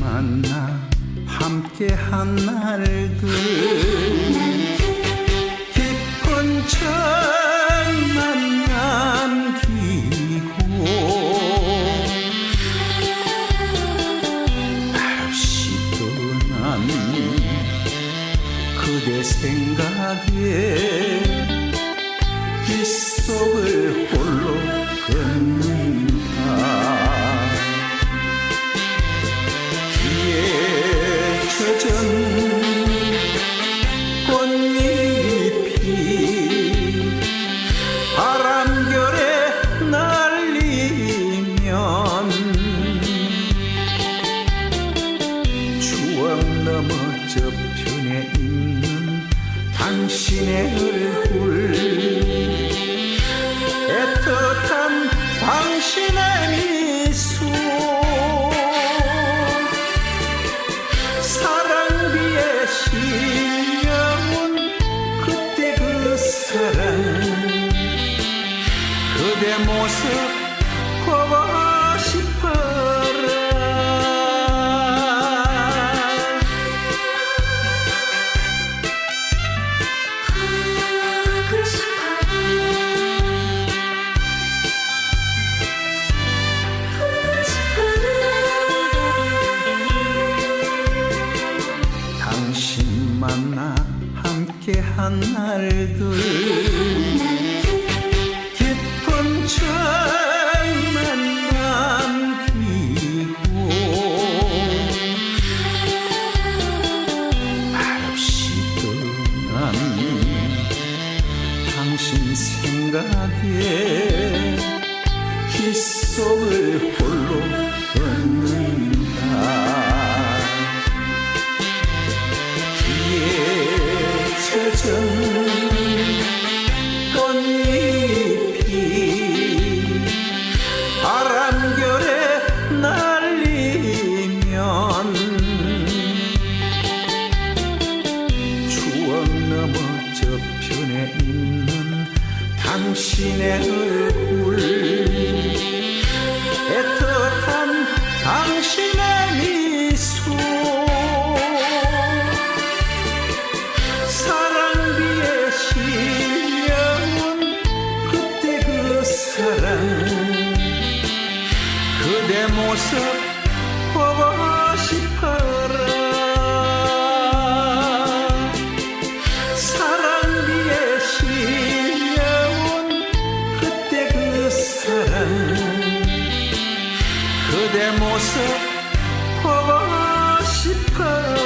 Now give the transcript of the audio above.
만나 함께 한 날들. 깊은 철만 남기고. 없이 떠난 그대 생각에 당 함께한 날들. 깊은 철만 남기고 말없이 떠난 당신 생각에 빗속을 홀로 꽃잎이 바람결에 날리면 추억 넘어 저편에 있는 당신의 얼굴 그대 모습 보고 싶어라. 사랑비에 실려온 그때 그 사랑. 그대 모습 보고 싶어라.